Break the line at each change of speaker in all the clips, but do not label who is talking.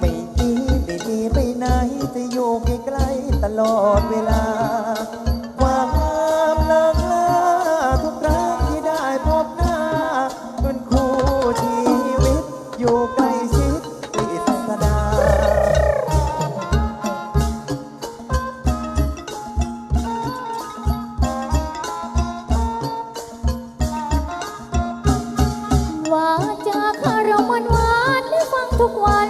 ไม่ดีไม่ดีไปไหนจะอยู่ใกล้ตลอดเวลา ความลังลาทุกครั้งที่ได้พบหน้าเป็นคู่ชีวิต อยู่ใกล้ชิดติดสดา
ว่าจะคารมันหวานหรืฟังทุกวัน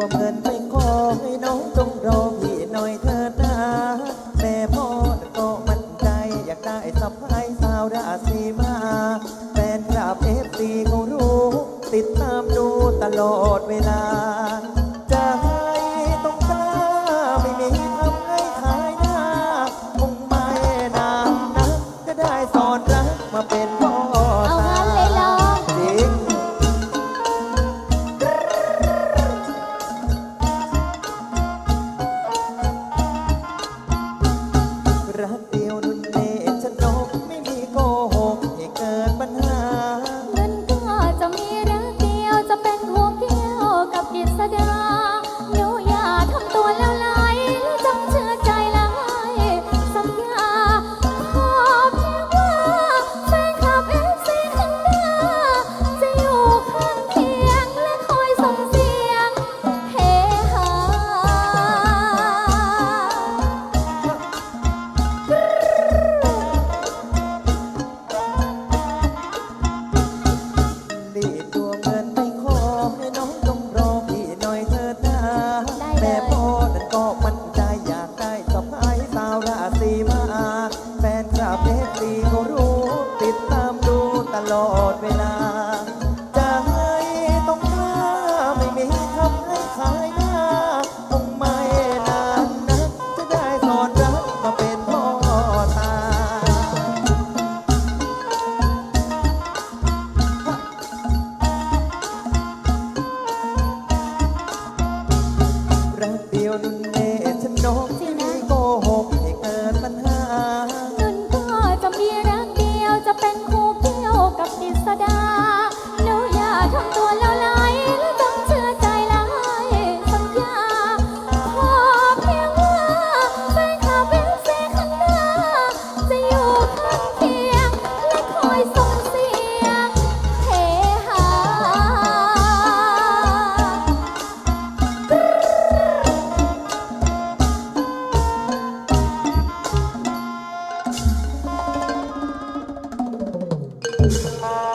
วม
เงินไปขอให้น้องต้องรอพี่หน่อยเธอนะแม่พ่อก็มั่นใจ อยากได้สะพายสาวราศีมาแฟนกลับเอฟซีเขารู้ ติดตามดูตลอดเวลา จะให้ต้องตาไม่มีทำให้ขายหน้าคงไม่นานนะจะได้สอนรักมาเป็น สดา
หนยาทำตัวละลายและต้องเชื่อใจลายสัญญาขอเพียงว่าแฟนขาเป็นเสีข้างหน้า จะอยู่ข้างเคียง และคอยส่งเสียงเฮฮา Thank you.